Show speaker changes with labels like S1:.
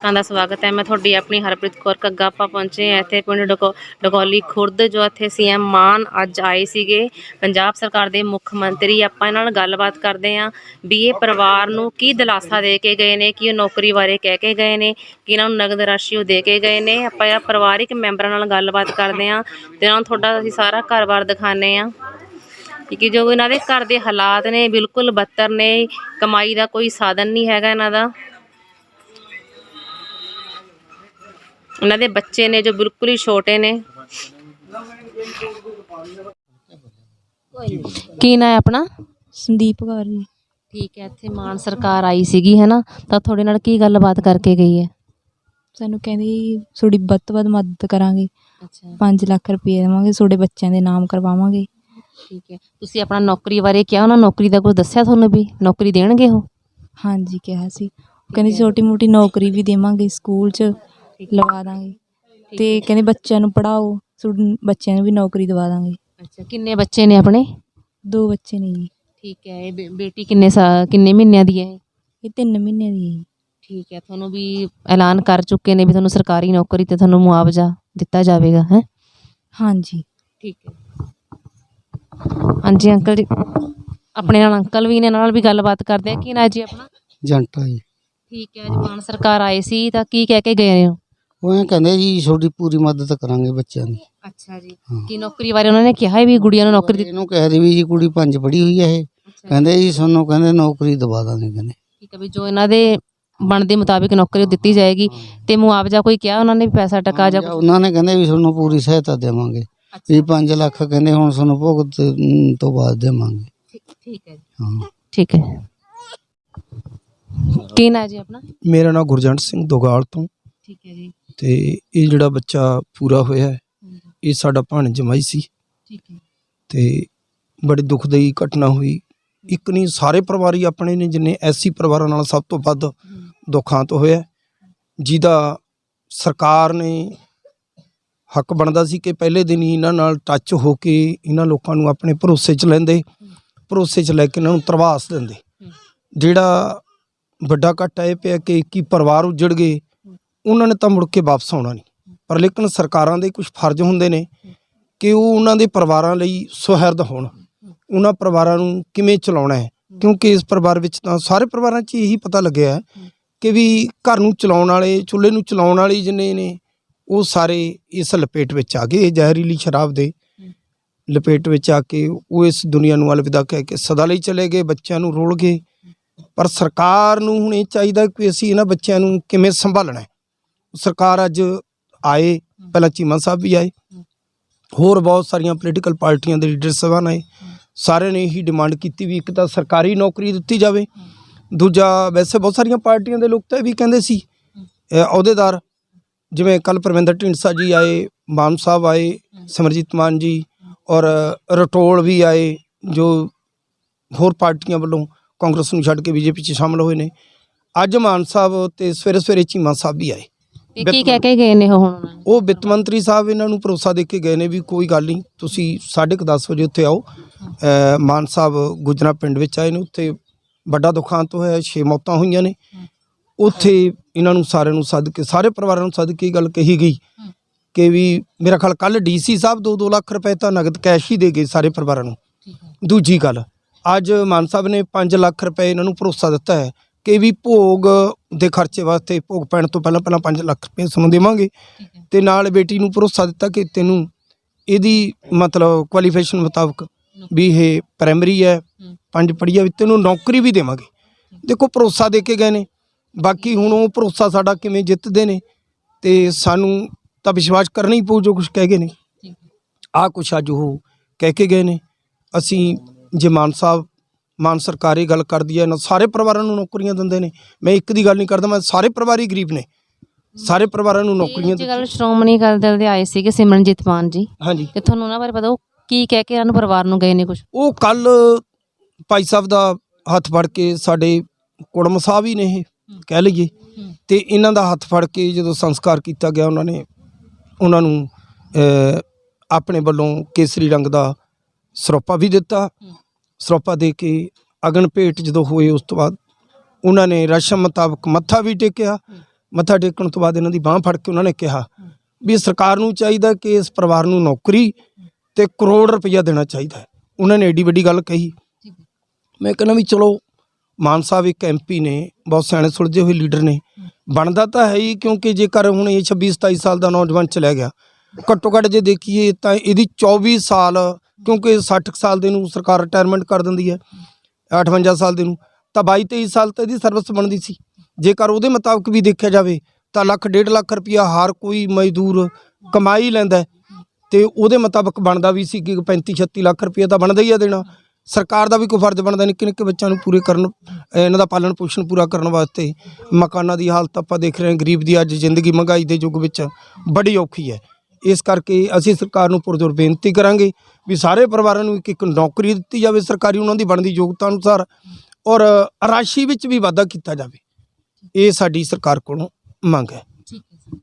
S1: ਕਾਂ ਦਾ ਸਵਾਗਤ ਹੈ। ਮੈਂ ਤੁਹਾਡੀ ਆਪਣੀ ਹਰਪ੍ਰੀਤ ਕੌਰ ਕੱਗਾ ਆਪਾਂ ਪਹੁੰਚੇ ਹਾਂ। ਇੱਥੇ ਪਿੰਡ ਡਕੋ, ਡਕੌਲੀ ਖੁਰਦ ਜੋ ਇੱਥੇ ਸੀਐਮ ਮਾਨ ਅੱਜ ਆਏ ਸੀਗੇ। ਪੰਜਾਬ ਸਰਕਾਰ ਦੇ ਮੁੱਖ ਮੰਤਰੀ ਆਪਾਂ ਇਹਨਾਂ ਨਾਲ ਗੱਲਬਾਤ ਕਰਦੇ ਹਾਂ। ਵੀ ਇਹ ਪਰਿਵਾਰ ਨੂੰ ਕੀ ਦਿਲਾਸਾ ਦੇ ਕੇ ਗਏ ਨੇ, ਕੀ ਉਹ ਨੌਕਰੀ ਬਾਰੇ ਕਹਿ ਕੇ ਗਏ ਨੇ, ਕਿ ਇਹਨਾਂ ਨੂੰ ਨਗਦ ਰਾਸ਼ੀ ਉਹ ਦੇ ਕੇ ਗਏ ਨੇ। ਆਪਾਂ ਇਹ ਪਰਿਵਾਰਿਕ ਮੈਂਬਰਾਂ ਨਾਲ ਗੱਲਬਾਤ ਕਰਦੇ ਹਾਂ ਤੇ ਉਹਨਾਂ ਨੂੰ ਤੁਹਾਡਾ ਅਸੀਂ ਸਾਰਾ ਘਰ-ਬਾਰ ਦਿਖਾਣੇ ਹਾਂ। ਕਿ ਜੋ ਇਹਨਾਂ ਦੇ ਘਰ ਦੇ ਹਾਲਾਤ ਨੇ, ਬਿਲਕੁਲ ਬੱਤਰ ਨੇ, ਕਮਾਈ ਦਾ ਕੋਈ ਸਾਧਨ ਨਹੀਂ ਹੈਗਾ ਇਹਨਾਂ ਦਾ। ਉਹਨਾਂ ਦੇ ਬੱਚੇ ਨੇ ਜੋ ਬਿਲਕੁਲ ਹੀ ਛੋਟੇ ਨੇ। ਕੀ ਨਾਂ ਹੈ ਆਪਣਾ?
S2: ਸੰਦੀਪ ਕੌਰ ਜੀ।
S1: ਠੀਕ ਹੈ ਇੱਥੇ ਮਾਨ ਸਰਕਾਰ ਆਈ ਸੀਗੀ ਹੈ ਨਾ? ਤਾਂ ਤੁਹਾਡੇ ਨਾਲ ਕੀ ਗੱਲਬਾਤ ਕਰਕੇ ਗਈ ਹੈ?
S2: ਸਾਨੂੰ ਕਹਿੰਦੀ ਤੁਹਾਡੀ ਵੱਧ ਤੋਂ ਵੱਧ ਮਦਦ ਕਰਾਂਗੇ।
S1: ਅੱਛਾ।
S2: 5 ਲੱਖ ਰੁਪਏ ਦੇਵਾਂਗੇ ਤੁਹਾਡੇ ਬੱਚਿਆਂ ਦੇ ਨਾਮ ਕਰਵਾਵਾਂਗੇ।
S1: ਠੀਕ ਹੈ। ਤੁਸੀਂ ਆਪਣਾ ਨੌਕਰੀ ਬਾਰੇ ਕਿਹਾ ਉਹਨਾਂ ਨੌਕਰੀ ਦਾ ਕੁਝ ਦੱਸਿਆ ਤੁਹਾਨੂੰ ਵੀ? ਨੌਕਰੀ ਦੇਣਗੇ ਉਹ?
S2: ਹਾਂਜੀ ਕਿਹਾ ਸੀ। ਉਹ ਕਹਿੰਦੀ ਛੋਟੀ ਮੋਟੀ ਨੌਕਰੀ ਵੀ ਦੇਵਾਂਗੇ ਸਕੂਲ 'ਚ। ਲਵਾ ਦਾਂਗੇ। ਤੇ ਕਹਿੰਦੇ ਬੱਚਿਆਂ ਨੂੰ ਪੜਾਓ ਬੱਚਿਆਂ ਨੂੰ ਵੀ ਨੌਕਰੀ ਦਵਾ ਦਾਂਗੇ।
S1: ਅੱਛਾ ਕਿੰਨੇ ਬੱਚੇ ਨੇ ਆਪਣੇ?
S2: ਦੋ ਬੱਚੇ ਨੇ ਜੀ।
S1: ਠੀਕ ਹੈ ਇਹ ਬੇ- ਬੇਟੀ ਕਿੰਨੇ ਸਾ ਕਿੰਨੇ ਮਹੀਨਿਆਂ ਦੀ ਹੈ ਇਹ?
S2: ਇਹ 3 ਮਹੀਨਿਆਂ ਦੀ ਹੈ ਜੀ।
S1: ਠੀਕ ਹੈ ਤੁਹਾਨੂੰ ਵੀ ਐਲਾਨ ਕਰ ਚੁੱਕੇ ਨੇ ਵੀ ਤੁਹਾਨੂੰ ਸਰਕਾਰੀ ਨੌਕਰੀ ਤੇ ਤੁਹਾਨੂੰ ਮੁਆਵਜ਼ਾ ਦਿੱਤਾ ਜਾਵੇਗਾ ਹੈ?
S2: ਹਾਂਜੀ।
S1: ਠੀਕ ਹੈ। ਹਾਂਜੀ ਅੰਕਲ ਜੀ। ਆਪਣੇ ਨਾਲ ਅੰਕਲ ਵੀ ਨੇ ਨਾਲ ਵੀ ਗੱਲਬਾਤ ਕਰਦੇ ਆ। ਕੀ ਨਾ ਜੀ ਆਪਣਾ?
S3: ਜੰਟਾ ਜੀ।
S1: ਠੀਕ ਹੈ ਮਾਨ ਸਰਕਾਰ ਆਏ ਸੀ ਤਾਂ ਕੀ ਕਹਿ ਕੇ ਗਏ ਨੇ ਉਹ
S3: ਐਂ ਕਹਿੰਦੇ ਜੀ ਤੁਹਾਡੀ ਪੂਰੀ ਮਦਦ ਕਰਾਂਗੇ ਬੱਚਿਆਂ ਦੀ।
S1: ਅੱਛਾ ਜੀ।
S3: ਹਾਂ।
S1: ਕੀ ਨੌਕਰੀ ਬਾਰੇ ਉਹਨਾਂ ਨੇ ਕਿਹਾ ਹੈ ਵੀ ਗੁੜੀਆਂ ਨੂੰ ਨੌਕਰੀ ਦਿੱਤੀ?
S3: ਇਹਨੂੰ ਕਹਿ ਦੇ ਵੀ ਜੀ ਕੁੜੀ ਪੰਜ ਪੜ੍ਹੀ ਹੋਈ ਹੈ ਇਹ। ਕਹਿੰਦੇ ਜੀ ਸਾਨੂੰ ਕਹਿੰਦੇ ਨੌਕਰੀ ਦਵਾ ਦਾਂਗੇ ਕਹਿੰਦੇ।
S1: ਠੀਕ ਹੈ ਵੀ ਜੋ ਇਹਨਾਂ ਦੇ ਬਣਦੇ ਮੁਤਾਬਿਕ ਨੌਕਰੀ ਦਿੱਤੀ ਜਾਏਗੀ ਤੇ ਮੁਆਵਜ਼ਾ ਕੋਈ ਕਿਹਾ ਉਹਨਾਂ ਨੇ ਵੀ ਪੈਸਾ ਟਕਾ ਜਾਂ
S3: ਜਾਂ ਉਹਨਾਂ ਨੇ ਕਹਿੰਦੇ ਵੀ ਤੁਹਾਨੂੰ ਪੂਰੀ ਸਹਾਇਤਾ ਦੇਵਾਂਗੇ। ਵੀ 5 ਲੱਖ ਕਹਿੰਦੇ ਹੁਣ ਤੁਹਾਨੂੰ ਭੁਗਤ ਅਮ, ਤੋਂ ਬਾਅਦ ਦੇਵਾਂਗੇ।
S1: ਠੀਕ ਹੈ
S3: ਹਾਂ।
S1: ਠੀਕ ਹੈ। ਕੀ ਨਾ ਜੀ ਆਪਣਾ?
S4: ਮੇਰਾ ਨਾਮ ਗੁਰਜੰਟ ਸਿੰਘ ਦੋਗਾਲ ਤੋਂ।
S1: ਠੀਕ ਹੈ ਜੀ।
S4: ਤੇ ਇਹ ਜਿਹੜਾ ਬੱਚਾ ਪੂਰਾ ਹੋਇਆ ਹੈ, ਇਹ ਸਾਡਾ ਭਾਣ ਜਮਾਈ ਸੀ।
S1: ਠੀਕ ਹੈ।
S4: ਤੇ ਬੜੀ ਦੁਖਦਾਈ ਘਟਨਾ ਹੋਈ। ਇੱਕ ਨਹੀਂ ਸਾਰੇ ਪਰਿਵਾਰ ਹੀ ਆਪਣੇ ਨੇ ਜਿੰਨੇ ਐਸੀ ਪਰਿਵਾਰਾਂ ਨਾਲ ਸਭ ਤੋਂ ਵੱਧ ਦੁੱਖਾਂਤ ਹੋਇਆ ਹੈ, ਜਿਹਦਾ ਸਰਕਾਰ ਨੇ ਹੱਕ ਬਣਦਾ ਸੀ ਕਿ ਪਹਿਲੇ ਦਿਨ ਹੀ ਇਹਨਾਂ ਨਾਲ ਟੱਚ ਹੋ ਕੇ ਇਹਨਾਂ ਲੋਕਾਂ ਨੂੰ ਆਪਣੇ ਭਰੋਸੇ 'ਚ ਲੈਂਦੇ ਭਰੋਸੇ 'ਚ ਲੈ ਕੇ ਇਹਨਾਂ ਨੂੰ ਤਰਵਾਸ ਦਿੰਦੇ। ਜਿਹੜਾ ਵੱਡਾ ਘਾਟਾ ਇਹ ਪਿਆ ਕਿ ਕੀ ਪਰਿਵਾਰ ਉਜੜ ਗਏ ਉਹਨਾਂ ਨੇ ਤਾਂ ਮੁੜ ਕੇ ਵਾਪਸ ਆਉਣਾ ਨਹੀਂ। ਪਰ ਲੇਕਿਨ ਸਰਕਾਰਾਂ ਦੇ ਕੁਝ ਫਰਜ਼ ਹੁੰਦੇ ਨੇ ਕਿ ਉਹ ਉਹਨਾਂ ਦੇ ਪਰਿਵਾਰਾਂ ਲਈ ਸੁਹਿਰਦ ਹੋਣ। ਉਹਨਾਂ ਪਰਿਵਾਰਾਂ ਨੂੰ ਕਿਵੇਂ ਚਲਾਉਣਾ ਹੈ? ਕਿਉਂਕਿ ਇਸ ਪਰਿਵਾਰ ਵਿੱਚ ਤਾਂ ਸਾਰੇ ਪਰਿਵਾਰਾਂ 'ਚ ਇਹੀ ਪਤਾ ਲੱਗਿਆ ਹੈ ਕਿ ਵੀ ਘਰ ਨੂੰ ਚਲਾਉਣ ਵਾਲੇ, ਚੁੱਲ੍ਹੇ ਨੂੰ ਚਲਾਉਣ ਵਾਲੇ ਜਿੰਨੇ ਨੇ, ਉਹ ਸਾਰੇ ਇਸ ਲਪੇਟ ਵਿੱਚ ਆ ਗਏ। ਜ਼ਹਿਰੀਲੀ ਸ਼ਰਾਬ ਦੇ ਲਪੇਟ ਵਿੱਚ ਆ ਕੇ ਉਹ ਇਸ ਦੁਨੀਆ ਨੂੰ ਅਲਵਿਦਾ ਕਹਿ ਕੇ ਸਦਾ ਲਈ ਚਲੇ ਗਏ, ਬੱਚਿਆਂ ਨੂੰ ਰੋਲ ਗਏ। ਪਰ ਸਰਕਾਰ ਨੂੰ ਹੁਣ ਇਹ ਚਾਹੀਦਾ ਕਿ ਅਸੀਂ ਇਹਨਾਂ ਬੱਚਿਆਂ ਨੂੰ ਕਿਵੇਂ ਸੰਭਾਲਣਾ ਹੈ? ਸਰਕਾਰ ਅੱਜ ਆਏ, ਪਹਿਲਾਂ ਚੀਮਾ ਸਾਹਿਬ ਵੀ ਆਏ। ਹੋਰ ਬਹੁਤ ਸਾਰੀਆਂ ਪੋਲੀਟੀਕਲ ਪਾਰਟੀਆਂ ਦੇ ਲੀਡਰ ਸਾਹਿਬਾਨ ਆਏ ਸਾਰਿਆਂ ਨੇ ਇਹੀ ਡਿਮਾਂਡ ਕੀਤੀ ਵੀ ਇੱਕ ਤਾਂ ਸਰਕਾਰੀ ਨੌਕਰੀ ਦਿੱਤੀ ਜਾਵੇ। ਦੂਜਾ, ਵੈਸੇ ਬਹੁਤ ਸਾਰੀਆਂ ਪਾਰਟੀਆਂ ਦੇ ਲੋਕ ਤਾਂ ਇਹ ਵੀ ਕਹਿੰਦੇ ਸੀ ਅਹੁਦੇਦਾਰ, ਜਿਵੇਂ ਕੱਲ ਪਰਮਿੰਦਰ ਢੀਂਡਸਾ ਜੀ ਆਏ, ਮਾਨ ਸਾਹਿਬ ਆਏ, ਸਿਮਰਜੀਤ ਮਾਨ ਜੀ ਔਰ ਰਟੋਲ ਵੀ ਆਏ, ਜੋ ਹੋਰ ਪਾਰਟੀਆਂ ਵੱਲੋਂ ਕਾਂਗਰਸ ਨੂੰ ਛੱਡ ਕੇ ਬੀਜੇਪੀ 'ਚ ਸ਼ਾਮਲ ਹੋਏ ਨੇ। ਅੱਜ ਮਾਨ ਸਾਹਿਬ ਤੇ ਸਵੇਰੇ ਸਵੇਰੇ ਚੀਮਾ ਸਾਹਿਬ ਵੀ ਆਏ।
S1: ਕੀ ਕਹਿ ਕੇ ਗਏ ਨੇ ਉਹ ਹੁਣ? ਉਹਨਾਂ ਨੇ?
S4: ਉਹ ਵਿੱਤ ਮੰਤਰੀ ਸਾਹਿਬ ਇਹਨਾਂ ਨੂੰ ਭਰੋਸਾ ਦੇ ਕੇ ਗਏ ਨੇ ਵੀ ਕੋਈ ਗੱਲ ਨਹੀਂ ਤੁਸੀਂ 10:30 ਵਜੇ ਉੱਥੇ ਆਓ। ਮਾਨ ਸਾਹਿਬ ਗੁਜਰਾ ਪਿੰਡ ਵਿੱਚ ਆਏ ਨੇ ਉੱਥੇ ਵੱਡਾ ਦੁਖਾਂਤ ਹੋਇਆ ਛੇ ਮੌਤਾਂ ਹੋਈਆਂ ਨੇ। ਉੱਥੇ ਇਹਨਾਂ ਨੂੰ ਸਾਰਿਆਂ ਨੂੰ ਸੱਦ ਕੇ ਸਾਰੇ ਪਰਿਵਾਰਾਂ ਨੂੰ ਸੱਦ ਕੇ ਇਹ ਗੱਲ ਕਹੀ ਗਈ ਕਿ ਵੀ ਮੇਰਾ ਖਿਆਲ ਕੱਲ ਡੀਸੀ ਸਾਹਿਬ 2-2 ਲੱਖ ਰੁਪਏ ਤਾਂ ਨਗਦ ਕੈਸ਼ ਹੀ ਦੇ ਗਏ ਸਾਰੇ ਪਰਿਵਾਰਾਂ ਨੂੰ। ਦੂਜੀ ਗੱਲ ਅੱਜ ਮਾਨ ਸਾਹਿਬ ਨੇ 5 ਲੱਖ ਰੁਪਏ ਇਹਨਾਂ ਨੂੰ ਭਰੋਸਾ ਦਿੱਤਾ ਹੈ। ਕਿ ਵੀ ਭੋਗ ਦੇ ਖਰਚੇ ਵਾਸਤੇ ਭੋਗ ਪੈਣ ਤੋਂ ਪਹਿਲਾਂ ਪਹਿਲਾਂ 5 ਲੱਖ ਰੁਪਏ ਤੁਹਾਨੂੰ ਦੇਵਾਂਗੇ। ਤੇ ਨਾਲ ਬੇਟੀ ਨੂੰ ਭਰੋਸਾ ਦਿੱਤਾ ਕਿ ਤੈਨੂੰ ਇਹਦੀ ਮਤਲਬ ਕੁਆਲੀਫਿਕੇਸ਼ਨ ਮੁਤਾਬਕ ਵੀ ਇਹ ਪ੍ਰਾਇਮਰੀ ਹੈ ਪੰਜ ਪੜ੍ਹੀ ਹੈ ਵੀ ਤੈਨੂੰ ਨੌਕਰੀ ਵੀ ਦੇਵਾਂਗੇ। ਦੇਖੋ ਭਰੋਸਾ ਦੇ ਕੇ ਗਏ ਨੇ। ਬਾਕੀ ਹੁਣ ਉਹ ਭਰੋਸਾ ਸਾਡਾ ਕਿਵੇਂ ਜਿੱਤਦੇ ਨੇ ਤੇ ਸਾਨੂੰ ਤਾਂ ਵਿਸ਼ਵਾਸ ਕਰਨਾ ਹੀ ਪਊ ਜੋ ਕੁਝ ਕਹਿ ਗਏ ਨੇ। ਆਹ ਕੁਛ ਅੱਜ ਉਹ ਕਹਿ ਕੇ ਗਏ ਨੇ। ਅਸੀਂ ਜੇ ਮਾਨ ਸਾਹਿਬ ਮਾਨ ਸਰਕਾਰ ਗੱਲ ਕਰਦੀ ਹੈ ਨਾ ਸਾਰੇ ਪਰਿਵਾਰਾਂ ਨੂੰ ਨੌਕਰੀਆਂ ਦਿੰਦੇ ਨੇ। ਮੈਂ ਇੱਕ ਦੀ ਗੱਲ ਨਹੀਂ ਕਰਦਾ ਮੈਂ ਸਾਰੇ ਪਰਿਵਾਰ ਹੀ ਗਰੀਬ ਨੇ। ਸਾਰੇ ਪਰਿਵਾਰਾਂ ਨੂੰ ਨੌਕਰੀਆਂ
S1: ਇਹ ਗੱਲ ਸ਼੍ਰੋਮਣੀ ਅਕਾਲੀ ਦਲ ਦੇ ਆਏ ਸੀਗੇ ਸਿਮਰਨਜੀਤ ਮਾਨ ਜੀ।
S4: ਹਾਂਜੀ।
S1: ਤੇ ਤੁਹਾਨੂੰ ਉਹਨਾਂ ਬਾਰੇ ਪਤਾ ਉਹ ਕੀ ਕਹਿ ਕੇ ਇਹਨਾਂ ਨੂੰ ਪਰਿਵਾਰ ਨੂੰ ਗਏ ਨੇ ਕੁਝ
S4: ਉਹ ਕੱਲ ਭਾਈ ਸਾਹਿਬ ਦਾ ਹੱਥ ਫੜ ਕੇ ਸਾਡੇ ਕੁੜਮ ਸਾਹਿਬ ਹੀ ਨੇ ਇਹ ਕਹਿ ਲਈਏ। ਤੇ ਇਹਨਾਂ ਦਾ ਹੱਥ ਫੜ ਕੇ ਜਦੋਂ ਸੰਸਕਾਰ ਕੀਤਾ ਗਿਆ ਉਹਨਾਂ ਨੇ ਉਹਨਾਂ ਨੂੰ ਆਪਣੇ ਵੱਲੋਂ ਕੇਸਰੀ ਰੰਗ ਦਾ ਸਰੋਪਾ ਵੀ ਦਿੱਤਾ। ਸਰੋਪਾ ਦੇ ਕੇ ਅਗਨ ਭੇਟ ਜਦੋਂ ਹੋਏ ਉਸ ਤੋਂ ਬਾਅਦ ਉਹਨਾਂ ਨੇ ਰਸਮ ਮੁਤਾਬਕ ਮੱਥਾ ਵੀ ਟੇਕਿਆ। ਮੱਥਾ ਟੇਕਣ ਤੋਂ ਬਾਅਦ ਇਹਨਾਂ ਦੀ ਬਾਹ ਫੜ ਕੇ ਉਹਨਾਂ ਨੇ ਕਿਹਾ ਵੀ ਸਰਕਾਰ ਨੂੰ ਚਾਹੀਦਾ ਕਿ ਇਸ ਪਰਿਵਾਰ ਨੂੰ ਨੌਕਰੀ ਤੇ ਕਰੋੜ ਰੁਪਈਆ ਦੇਣਾ ਚਾਹੀਦਾ ਹੈ। ਉਹਨਾਂ ਨੇ ਏਡੀ ਵੱਡੀ ਗੱਲ ਕਹੀ। ਮੈਂ ਕਹਿੰਦਾ ਵੀ ਚਲੋ ਮਾਨ ਸਾਹਿਬ ਇੱਕ ਐਮਪੀ ਨੇ ਬਹੁਤ ਸਿਆਣੇ ਸੁਲਝੇ ਹੋਏ ਲੀਡਰ ਨੇ। ਬਣਦਾ ਤਾਂ ਹੈ ਹੀ ਕਿਉਂਕਿ ਜੇਕਰ ਹੁਣ ਇਹ 26 27 ਸਾਲ ਦਾ ਨੌਜਵਾਨ ਚਲਾ ਗਿਆ ਘੱਟੋ ਘੱਟ ਜੇ ਦੇਖੀਏ ਤਾਂ ਇਹਦੀ 24 ਸਾਲ ਕਿਉਂਕਿ 60 ਕੁ ਸਾਲ ਦੇ ਨੂੰ ਸਰਕਾਰ ਰਿਟਾਇਰਮੈਂਟ ਕਰ ਦਿੰਦੀ ਹੈ 58 ਸਾਲ ਦੇ ਨੂੰ, ਤਾਂ 22 23 ਸਾਲ ਤਾਂ ਇਹਦੀ ਸਰਵਿਸ ਬਣਦੀ ਸੀ। ਜੇਕਰ ਉਹਦੇ ਮੁਤਾਬਕ ਵੀ ਦੇਖਿਆ ਜਾਵੇ, ਤਾਂ ਲੱਖ ਡੇਢ ਲੱਖ ਰੁਪਇਆ ਹਰ ਕੋਈ ਮਜ਼ਦੂਰ ਕਮਾਈ ਲੈਂਦਾ ਹੈ ਤੇ ਉਹਦੇ ਮੁਤਾਬਕ ਬਣਦਾ ਵੀ ਸੀ ਕਿ 35 36 ਲੱਖ ਰੁਪਇਆ ਤਾਂ ਬਣਦਾ ਹੀ ਆ ਦੇਣਾ। ਸਰਕਾਰ ਦਾ ਵੀ ਕੋਈ ਫਰਜ਼ ਬਣਦਾ, ਨਿੱਕੇ ਨਿੱਕੇ ਬੱਚਿਆਂ ਨੂੰ ਪੂਰੇ ਕਰਨ, ਇਹਨਾਂ ਦਾ ਪਾਲਣ ਪੋਸ਼ਣ ਪੂਰਾ ਕਰਨ ਵਾਸਤੇ ਮਕਾਨਾਂ ਦੀ ਹਾਲਤ ਆਪਾਂ ਦੇਖ ਰਹੇ ਹਾਂ, ਗਰੀਬ ਦੀ ਅੱਜ ਜ਼ਿੰਦਗੀ ਮਹਿੰਗਾਈ ਦੇ ਯੁੱਗ ਵਿੱਚ ਬੜੀ ਔਖੀ ਹੈ। ਇਸ ਕਰਕੇ ਅਸੀਂ ਸਰਕਾਰ ਨੂੰ ਪੁਰਜ਼ੋਰ ਬੇਨਤੀ ਕਰਾਂਗੇ ਵੀ ਸਾਰੇ ਪਰਿਵਾਰਾਂ ਨੂੰ ਇੱਕ ਇੱਕ ਨੌਕਰੀ ਦਿੱਤੀ ਜਾਵੇ ਸਰਕਾਰੀ ਉਹਨਾਂ ਦੀ ਬਣਦੀ ਯੋਗਤਾ ਅਨੁਸਾਰ ਔਰ ਰਾਸ਼ੀ ਵਿੱਚ ਵੀ ਵਾਧਾ ਕੀਤਾ ਜਾਵੇ। ਇਹ ਸਾਡੀ ਸਰਕਾਰ ਕੋਲੋਂ ਮੰਗ ਹੈ।